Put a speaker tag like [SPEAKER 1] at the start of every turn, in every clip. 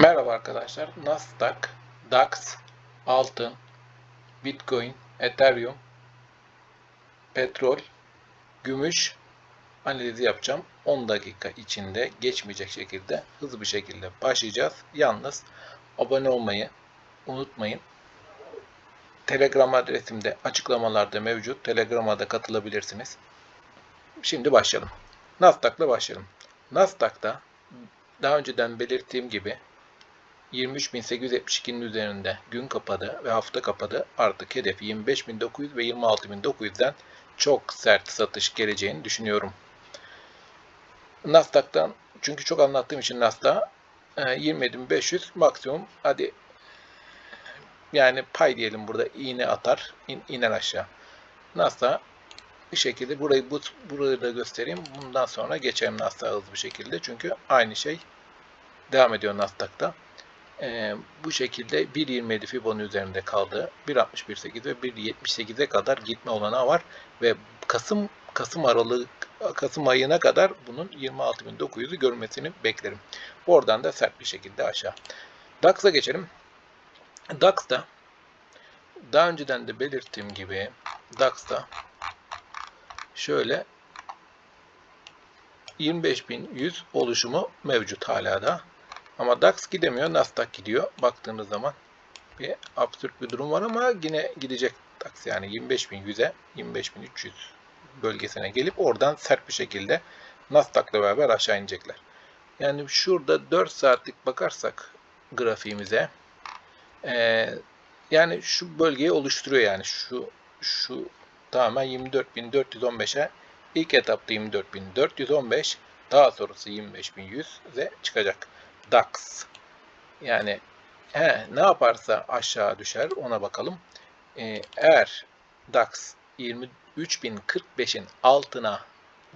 [SPEAKER 1] Merhaba arkadaşlar. Nasdaq, DAX, altın, Bitcoin, Ethereum, petrol, gümüş analizi yapacağım. 10 dakika içinde geçmeyecek şekilde hızlı bir şekilde başlayacağız. Yalnız abone olmayı unutmayın. Telegram adresim de açıklamalarda mevcut. Telegram'a da katılabilirsiniz. Şimdi başlayalım. Nasdaq'la başlayalım. Nasdaq'ta daha önceden belirttiğim gibi 23.872'nin üzerinde gün kapadı ve hafta kapadı. Artık hedefi 25.900 ve 26.900'den çok sert satış geleceğini düşünüyorum. Nasdaq'tan çünkü çok anlattığım için Nasdaq 27.500 maksimum hadi yani pay diyelim burada iğne atar in, iner aşağı. Nasdaq bir şekilde burayı bu burayı da göstereyim. Bundan sonra geçelim Nasdaq'a hızlı bir şekilde. Çünkü aynı şey devam ediyor Nasdaq'ta. Ee, bu şekilde 1.27 Fibon'un üzerinde kaldı. 1.61.8 ve 1.78'e kadar gitme olanağı var ve Kasım Kasım aralığı Kasım ayına kadar bunun 26.900'ü görmesini beklerim. Oradan da sert bir şekilde aşağı. DAX'a geçelim. DAX'ta daha önceden de belirttiğim gibi DAX'ta şöyle 25.100 oluşumu mevcut hala da. Ama DAX gidemiyor, Nasdaq gidiyor. Baktığınız zaman bir absürt bir durum var ama yine gidecek DAX yani 25.100'e 25.300 bölgesine gelip oradan sert bir şekilde Nasdaq'la beraber aşağı inecekler. Yani şurada 4 saatlik bakarsak grafiğimize e, yani şu bölgeyi oluşturuyor yani şu şu tamamen 24.415'e ilk etapta 24.415 daha sonrası 25.100 ve çıkacak. DAX. Yani he, ne yaparsa aşağı düşer ona bakalım. Ee, eğer DAX 23.045'in altına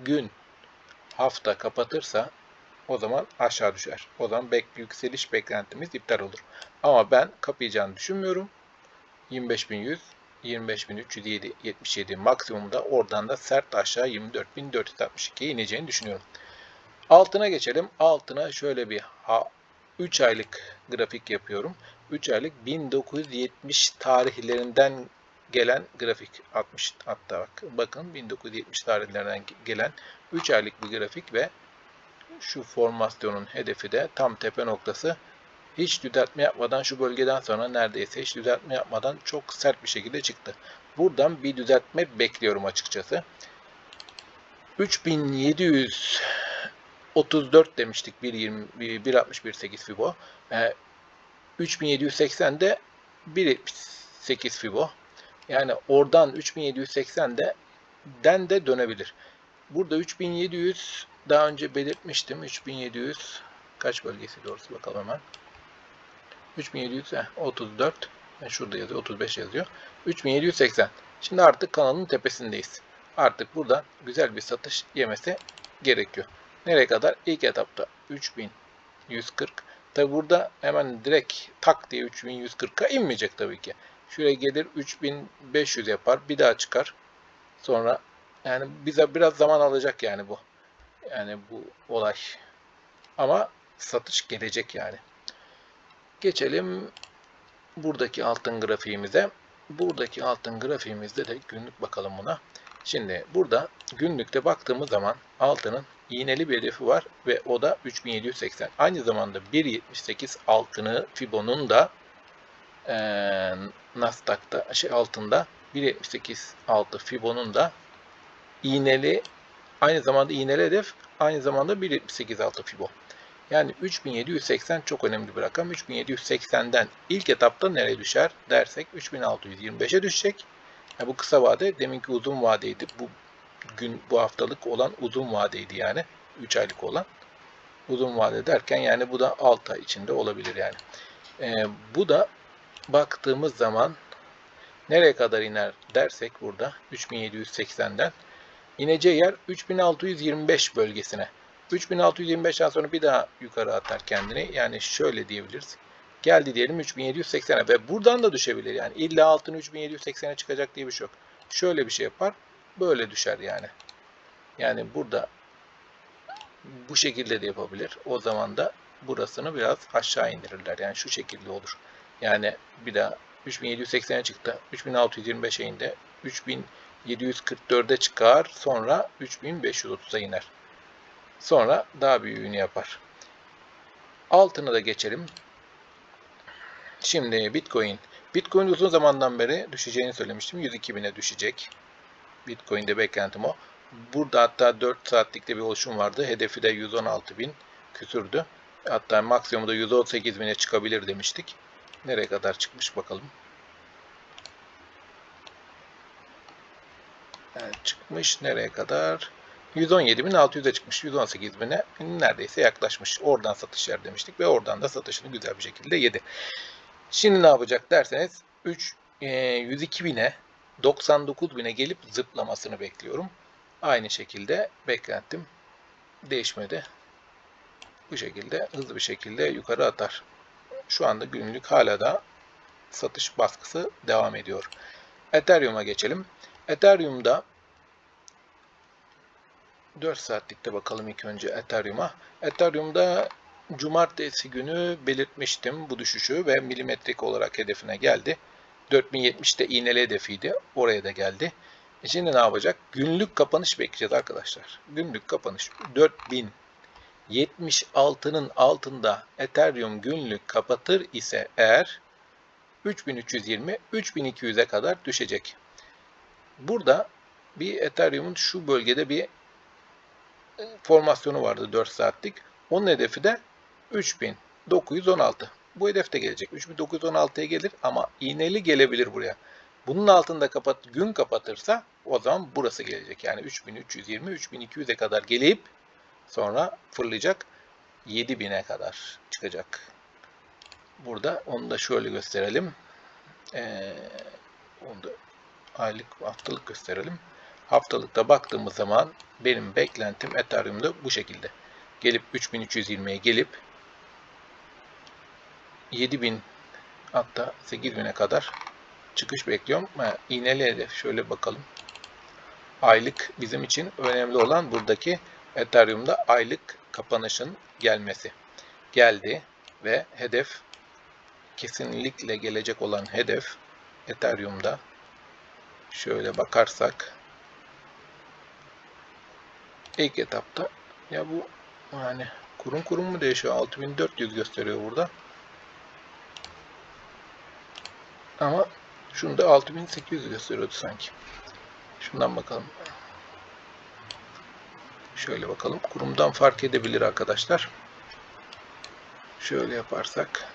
[SPEAKER 1] gün hafta kapatırsa o zaman aşağı düşer. O zaman bek yükseliş beklentimiz iptal olur. Ama ben kapayacağını düşünmüyorum. 25.100 25.377 maksimumda oradan da sert aşağı 24.462'ye ineceğini düşünüyorum. Altına geçelim. Altına şöyle bir 3 aylık grafik yapıyorum. 3 aylık 1970 tarihlerinden gelen grafik 60 hatta bak, bakın 1970 tarihlerinden gelen 3 aylık bir grafik ve şu formasyonun hedefi de tam tepe noktası hiç düzeltme yapmadan şu bölgeden sonra neredeyse hiç düzeltme yapmadan çok sert bir şekilde çıktı. Buradan bir düzeltme bekliyorum açıkçası. 3700 34 demiştik 1.61.8 Fibo. E, 3780 de 1.78 Fibo. Yani oradan 3780'de den de dönebilir. Burada 3700 daha önce belirtmiştim. 3700 kaç bölgesi doğrusu bakalım hemen. 3700 he, 34 yani şurada yazıyor 35 yazıyor. 3780. Şimdi artık kanalın tepesindeyiz. Artık burada güzel bir satış yemesi gerekiyor. Nereye kadar? İlk etapta 3140. Tabi burada hemen direkt tak diye 3140'a inmeyecek tabii ki. Şuraya gelir 3500 yapar. Bir daha çıkar. Sonra yani bize biraz zaman alacak yani bu. Yani bu olay. Ama satış gelecek yani. Geçelim buradaki altın grafiğimize. Buradaki altın grafiğimizde de günlük bakalım buna. Şimdi burada günlükte baktığımız zaman altının iğneli bir hedefi var ve o da 3780. Aynı zamanda 1.78 altını Fibon'un da e, Nasdaq'ta şey altında 1.78 altı Fibon'un da iğneli aynı zamanda iğneli hedef aynı zamanda 1.78 altı Fibo. Yani 3780 çok önemli bir rakam. 3780'den ilk etapta nereye düşer dersek 3625'e düşecek. Yani bu kısa vade deminki uzun vadeydi. Bu gün bu haftalık olan uzun vadeydi yani. 3 aylık olan. Uzun vade derken yani bu da 6 ay içinde olabilir yani. Ee, bu da baktığımız zaman nereye kadar iner dersek burada 3780'den ineceği yer 3625 bölgesine. 3625'ten sonra bir daha yukarı atar kendini. Yani şöyle diyebiliriz. Geldi diyelim 3780'e ve buradan da düşebilir. Yani illa altın 3780'e çıkacak diye bir şey yok. Şöyle bir şey yapar. Böyle düşer yani. Yani burada bu şekilde de yapabilir. O zaman da burasını biraz aşağı indirirler. Yani şu şekilde olur. Yani bir daha 3780'e çıktı. 3625'e indi. 3744'e çıkar. Sonra 3530'a iner. Sonra daha büyüğünü yapar. Altını da geçelim. Şimdi Bitcoin. Bitcoin uzun zamandan beri düşeceğini söylemiştim. 102 bine düşecek. Bitcoin'de beklentim o. Burada hatta 4 saatlikte bir oluşum vardı. Hedefi de 116 bin küsürdü. Hatta maksimumu da 118 bine çıkabilir demiştik. Nereye kadar çıkmış bakalım. Evet, çıkmış nereye kadar? 117.600'e çıkmış. 118.000'e neredeyse yaklaşmış. Oradan satış yer demiştik ve oradan da satışını güzel bir şekilde yedi. Şimdi ne yapacak derseniz 3 e, 102.000'e 99.000'e gelip zıplamasını bekliyorum. Aynı şekilde beklentim değişmedi. Bu şekilde hızlı bir şekilde yukarı atar. Şu anda günlük hala da satış baskısı devam ediyor. Ethereum'a geçelim. Ethereum'da 4 saatlikte bakalım ilk önce Ethereum'a. Ethereum'da cumartesi günü belirtmiştim bu düşüşü ve milimetrik olarak hedefine geldi. 4070'te iğneli hedefiydi. Oraya da geldi. E şimdi ne yapacak? Günlük kapanış bekleyeceğiz arkadaşlar. Günlük kapanış 4076'nın altında Ethereum günlük kapatır ise eğer 3320 3200'e kadar düşecek. Burada bir Ethereum'un şu bölgede bir formasyonu vardı 4 saatlik. Onun hedefi de 3916. Bu hedef de gelecek. 3916'ya gelir ama iğneli gelebilir buraya. Bunun altında kapat, gün kapatırsa o zaman burası gelecek. Yani 3320, 3200'e kadar gelip sonra fırlayacak 7000'e kadar çıkacak. Burada onu da şöyle gösterelim. Ee, onu da aylık haftalık gösterelim. Haftalıkta baktığımız zaman benim beklentim Ethereum'da bu şekilde. Gelip 3320'ye gelip 7000 hatta 8000'e kadar çıkış bekliyorum. Ha, hedef şöyle bakalım. Aylık bizim için önemli olan buradaki Ethereum'da aylık kapanışın gelmesi. Geldi ve hedef kesinlikle gelecek olan hedef Ethereum'da şöyle bakarsak ilk etapta ya bu yani kurum kurum mu değişiyor? 6400 gösteriyor burada. Ama şunda 6800 gösteriyordu sanki. Şundan bakalım. Şöyle bakalım. Kurumdan fark edebilir arkadaşlar. Şöyle yaparsak.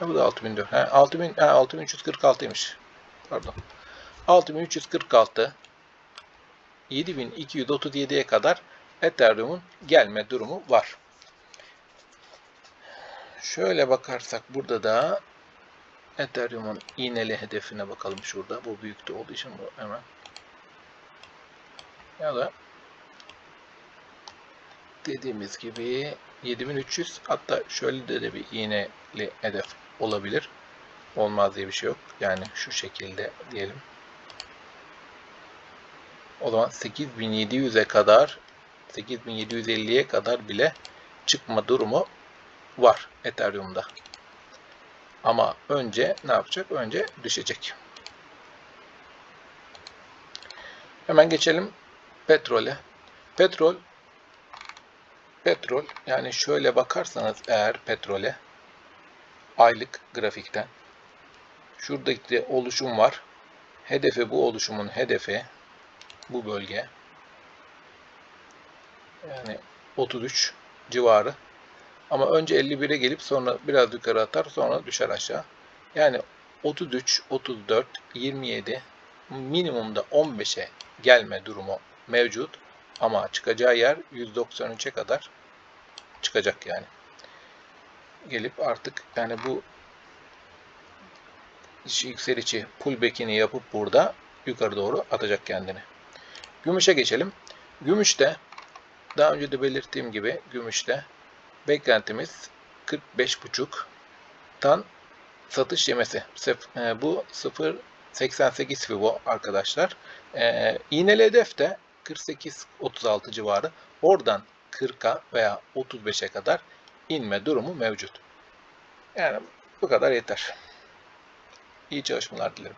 [SPEAKER 1] Ha, bu da 6004. Ha, 6000, ha, 6346'ymış. Pardon. 6346 7237'ye kadar Ethereum'un gelme durumu var. Şöyle bakarsak burada da Ethereum'un iğneli hedefine bakalım şurada. Bu büyükte olduğu için bu hemen. Ya da dediğimiz gibi 7300 hatta şöyle de, de bir iğneli hedef olabilir. Olmaz diye bir şey yok. Yani şu şekilde diyelim. O zaman 8700'e kadar 8750'ye kadar bile çıkma durumu var Ethereum'da. Ama önce ne yapacak? Önce düşecek. Hemen geçelim petrole. Petrol petrol yani şöyle bakarsanız eğer petrole aylık grafikten şuradaki oluşum var. Hedefi bu oluşumun hedefi bu bölge yani 33 civarı. Ama önce 51'e gelip sonra biraz yukarı atar sonra düşer aşağı. Yani 33, 34, 27 minimumda 15'e gelme durumu mevcut. Ama çıkacağı yer 193'e kadar çıkacak yani. Gelip artık yani bu yükselici pullback'ini yapıp burada yukarı doğru atacak kendini. Gümüşe geçelim. Gümüşte daha önce de belirttiğim gibi gümüşte beklentimiz 45.5'tan satış yemesi. E, bu 0.88 Fibo arkadaşlar. Ee, hedef de 48-36 civarı. Oradan 40'a veya 35'e kadar inme durumu mevcut. Yani bu kadar yeter. İyi çalışmalar dilerim.